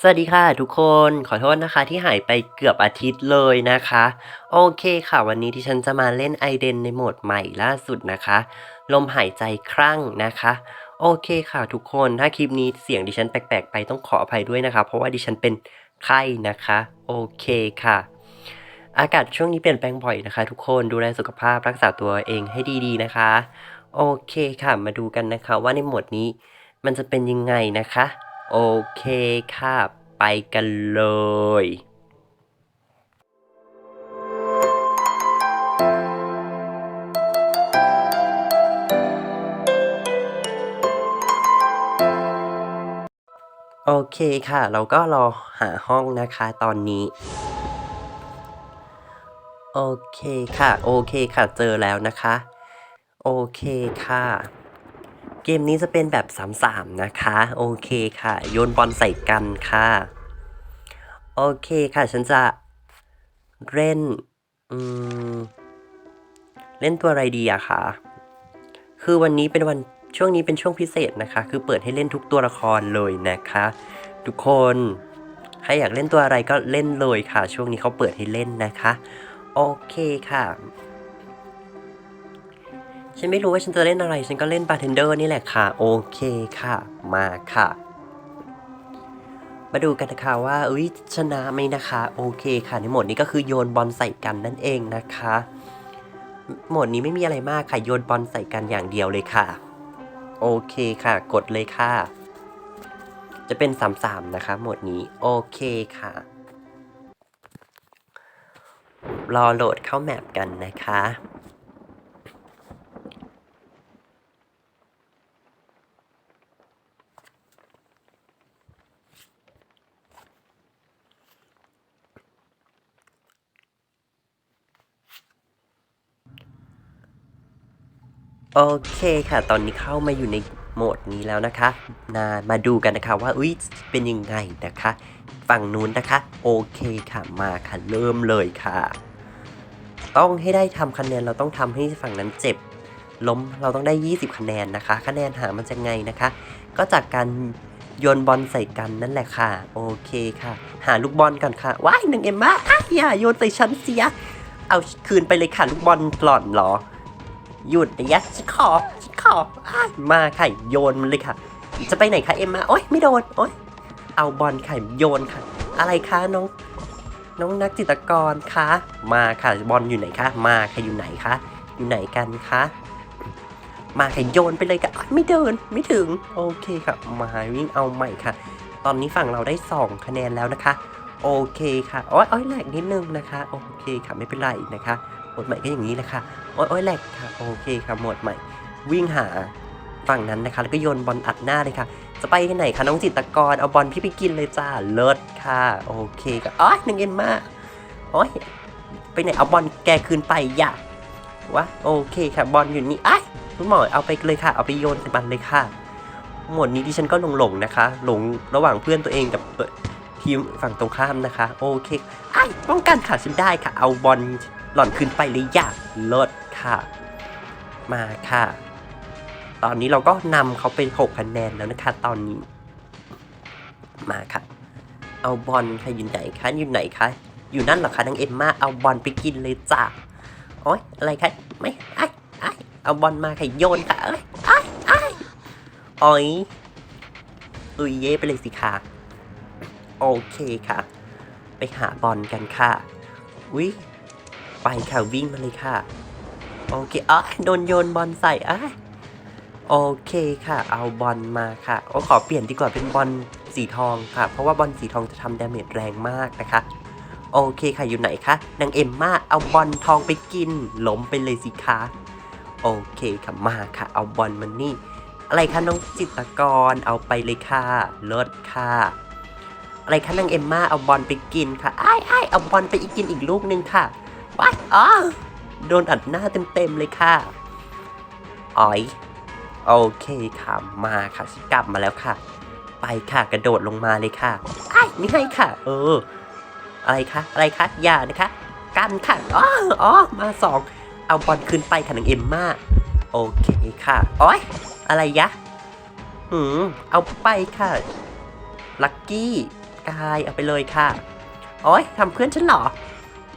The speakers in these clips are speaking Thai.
สวัสดีค่ะทุกคนขอโทษนะคะที่หายไปเกือบอาทิตย์เลยนะคะ โอเคค่ะ วันนี้ที่ฉันจะมาเล่นไอเดนในโหมดใหม่ล่าสุดนะคะ ลมหายใจครั่งนะคะ โอเคค่ะทุกคนถ้าคลิปนี้เสียงดิฉันแปลกๆ ไปต้องขออภัยด้วยนะคะ เพราะว่าดิฉันเป็นไข้นะคะ โอเคค่ะ อากาศช่วงนี้เปลี่ยนแปลงบ่อยนะคะ ทุกคนดูแลสุขภาพรักษาตัวเองให้ดีๆนะคะ โอเคค่ะมาดูกันนะคะว่าในโหมดนี้มันจะเป็นยังไงนะคะ โอเคค่ะ ไปกันเลยโอเคค่ะ เราก็รอหาห้องนะคะตอนนี้ โอเคค่ะ โอเคค่ะ เจอแล้วนะคะ โอเคค่ะ เกมนี้จะเป็นแบบ 3-3 นะคะ โอเคค่ะ โยนบอลใส่กันค่ะ โอเคค่ะ ฉันจะเล่นอืมเล่นตัวอะไรดีอะคะคือวันนี้เป็นวันช่วงนี้เป็นช่วงพิเศษนะคะ คือเปิดให้เล่นทุกตัวละครเลยนะคะ ทุกคนใครอยากเล่นตัวอะไรก็เล่นเลยค่ะ ช่วงนี้เขาเปิดให้เล่นนะคะ โอเคค่ะ ฉันไม่รู้ว่าฉันจะเล่นอะไร ฉันก็เล่นบาร์เทนเดอร์นี่แหละค่ะ โอเคค่ะ มาค่ะ มาดูกันนะคะว่าอุ้ยชนะไหมนะคะ โอเคค่ะ ในโหมดนี้ก็คือโยนบอลใส่กันนั่นเองนะคะ โหมดนี้ไม่มีอะไรมากค่ะ โยนบอลใส่กันอย่างเดียวเลยค่ะ โอเคค่ะ กดเลยค่ะ จะเป็น3-3นะคะ โหมดนี้ โอเคค่ะ รอโหลดเข้าแมปกันนะคะ โอเคค่ะ ตอนนี้เข้ามาอยู่ในโหมดนี้แล้วนะคะนามาดูกันนะคะว่าอุ้ยเป็นยังไงนะคะ ฝั่งนู้นนะคะ โอเคค่ะ มาค่ะ เริ่มเลยค่ะ ต้องให้ได้ทำคะแนน เราต้องทำให้ฝั่งนั้นเจ็บ ล้ม เราต้องได้ 20 คะแนนนะคะ คะแนนหามันจะไงนะคะ ก็จากการโยนบอลใส่กันนั่นแหละค่ะ โอเคค่ะ หาลูกบอลก่อนค่ะ ว้ายหนึ่งเอ็มมาอะอย่าโยนใส่ฉันเสีย เอาคืนไปเลยค่ะลูกบอลหล่อนเหรอ หยุดนะยะฉันขอฉันขออ้ายมาค่ะโยนมันเลยค่ะ จะไปไหนคะเอ็มมาโอ๊ยไม่โดนโอ๊ยเอาบอลค่ะโยนค่ะ อะไรคะน้องน้องนักจิตรกรคะมาค่ะบอลอยู่ไหนคะมาค่ะอยู่ไหนคะอยู่ไหนกันคะมาค่ะโยนไปเลยค่ะอ๊ะไม่เดินไม่ถึงโอเคค่ะมาวิ่งเอาใหม่ค่ะ ตอนนี้ฝั่งเราได้สองคะแนนแล้วนะคะ โอเคค่ะโอ๊ยโอ๊ยแหลกนิดนึงนะคะ โอเคค่ะไม่เป็นไรนะคะ บทใหม่ก็อย่างนี้แหละค่ะโอ๊ยโอ๊ยแหลกค่ะโอเคค่ะหมวดใหม่ วิ่งหาฝั่งนั้นนะคะ แล้วก็โยนบอลอัดหน้าเลยค่ะ จะไปที่ไหนคะน้องจิตกรเอาบอลพี่ไปกินเลยจ้าเลิศค่ะ โอเคค่ะอ๋อหนึ่งเอ็นมากโอ๊ยไปไหนเอาบอลแกคืนไปอย่าวะโอเคค่ะบอลอยู่นี่ไอ้ยคุณหมอเอาไปเลยค่ะ เอาไปโยนใส่มันเลยค่ะ หมดนี้ดิฉันก็หลงๆนะคะ หลงระหว่างเพื่อนตัวเองกับทีมฝั่งตรงข้ามนะคะ โอเคไอ้ยป้องกันค่ะฉันได้ค่ะ เอาบอล หล่อนคืนไปเลยอย่าเลิศค่ะ มาค่ะ ตอนนี้เราก็นำเขาเป็น6คะแนนแล้วนะคะ ตอนนี้ มาค่ะ เอาบอลค่ะอยู่ไหนคะอยู่ไหนคะอยู่นั่นเหรอคะนางเอ็มมาเอาบอลไปกินเลยจ้าโอ๊ยอะไรคะไม่ไอ้ไอ้เอาบอลมาค่ะโยนค่ะเอ้ยไอ้ไอ้โอ้ยตุยเย่ไปเลยสิค่ะโอเคค่ะ ไปหาบอลกันค่ะวิ ไปค่ะวิ่งมาเลยค่ะ โอเคอ๋อโดนโยนบอลใส่อะโอเคค่ะ เอาบอลมาค่ะโอ้ขอเปลี่ยนดีกว่าเป็นบอลสีทองค่ะ เพราะว่าบอลสีทองจะทำดาเมจแรงมากนะคะ โอเคค่ะอยู่ไหนคะนางเอ็มมาเอาบอลทองไปกินล้มไปเลยสิคะโอเคค่ะมาค่ะ เอาบอลมันนี่ อะไรคะน้องจิตกรเอาไปเลยค่ะเลิศค่ะ อะไรคะนางเอ็มมาเอาบอลไปกินค่ะไอ้ไอ้เอาบอลไปอีกกินอีกลูกนึงค่ะ ว้ายอ๋อโดนอัดหน้าเต็มๆเลยค่ะอ๋อยโอเคค่ะมาค่ะฉันกลับมาแล้วค่ะ ไปค่ะกระโดดลงมาเลยค่ะไอ้ไม่ให้ค่ะ เออ อะไรคะอะไรคะอย่านะคะกันค่ะอ๋ออ๋อมาสองเอาบอลคืนไปค่ะนางเอ็มมาโอเคค่ะโอ้ยอะไรยะหืมเอาไปค่ะลักกี้กายเอาไปเลยค่ะ โอ้ยทำเพื่อนฉันเหรอ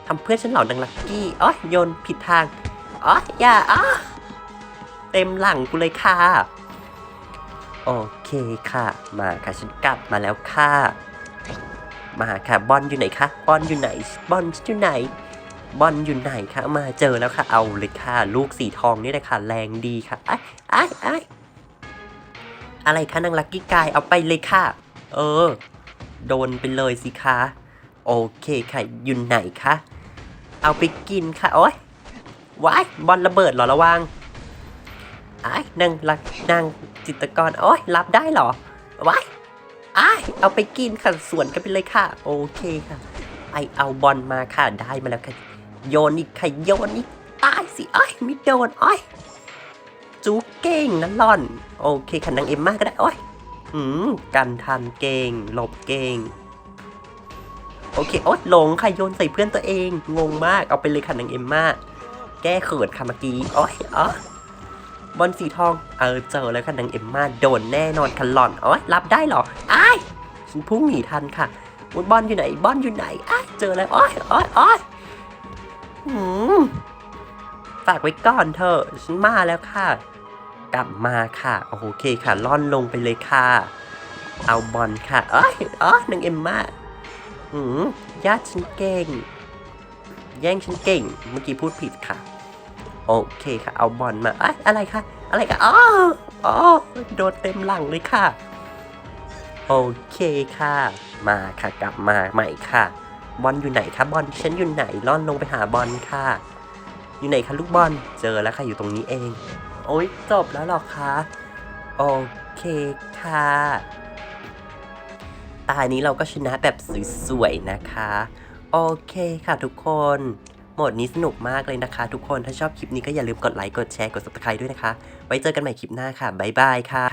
ทำเพื่อนฉันเหรอนางลักกี้อ้ยโยนผิดทางอ๋ออย่าอ๋อเต็มหลังกูเลยค่ะ โอเคค่ะ มาค่ะฉันกลับมาแล้วค่ะ มาค่ะบอลอยู่ไหนคะบอลอยู่ไหนบอลอยู่ไหนบอลอยู่ไหนคะมาเจอแล้วค่ะ เอาเลยค่ะ ลูกสีทองนี่เลยค่ะ แรงดีค่ะไอ้ไอ้ไอ้อะไรคะนางลักกี้กายเอาไปเลยค่ะ เออ โดนไปเลยสิคะ โอเคค่ะ อยู่ไหนคะ เอาไปกินค่ะ โอ้ยว้ายบอลระเบิดหรอระวังไอ้นางลักนางจิตกรโอ้ยรับได้หรอว้ายไอ้เอาไปกินค่ะสวนกันไปเลยค่ะ โอเคค่ะไอเอาบอลมาค่ะได้มาแล้วค่ะ โยนอีกค่ะโยนอีกตายสิไอ้ไม่โดนอ้อจูเก่งนะล่อน โอเคค่ะนางเอ็มมาก็ได้โอ้ยอืมกันทันเก่งหลบเก่ง โอเคโอ๊ยหลงค่ะโยนใส่เพื่อนตัวเอง งงมากเอาไปเลยค่ะนางเอ็มมาแก้เขินค่ะเมื่อกี้โอ๊ยอ๋อบอลสีทองเออเจอแล้วค่ะนางเอ็มมาโดนแน่นอนค่ะหล่อนโอ๊ยรับได้หรออ้ายฉันพุ่งหนีทันค่ะบอลอยู่ไหนบอลอยู่ไหนอ้ายเจอแล้วโอ๊ยโอ๊ยโอ๊ยหืมฝากไว้ก่อนเถอะฉันมาแล้วค่ะ กลับมาค่ะโอเคค่ะล่อนลงไปเลยค่ะ เอาบอลค่ะอ้ยอ๋อนางเอ็มมา หืมญาติฉันเก่ง แย่งฉันเก่ง เมื่อกี้พูดผิดค่ะ โอเคค่ะ เอาบอลมาอะอะไรคะ อะไรคะอ๋ออ๋อโดนเต็มหลังเลยค่ะ โอเคค่ะ มาค่ะ กลับมาใหม่ค่ะ บอลอยู่ไหนคะ บอลฉันอยู่ไหน ล่อนลงไปหาบอลค่ะ อยู่ไหนคะลูกบอล เจอแล้วค่ะ อยู่ตรงนี้เอง โอ้ยจบแล้วหรอคะ โอเคค่ะ ตานี้เราก็ชนะแบบสวยๆนะคะ โอเคค่ะทุกคนโหมดนี้สนุกมากเลยนะคะ ทุกคนถ้าชอบคลิปนี้ก็อย่าลืมกดไลค์กดแชร์กด subscribe ด้วยนะคะ ไว้เจอกันใหม่คลิปหน้าค่ะ บ๊ายบายค่ะ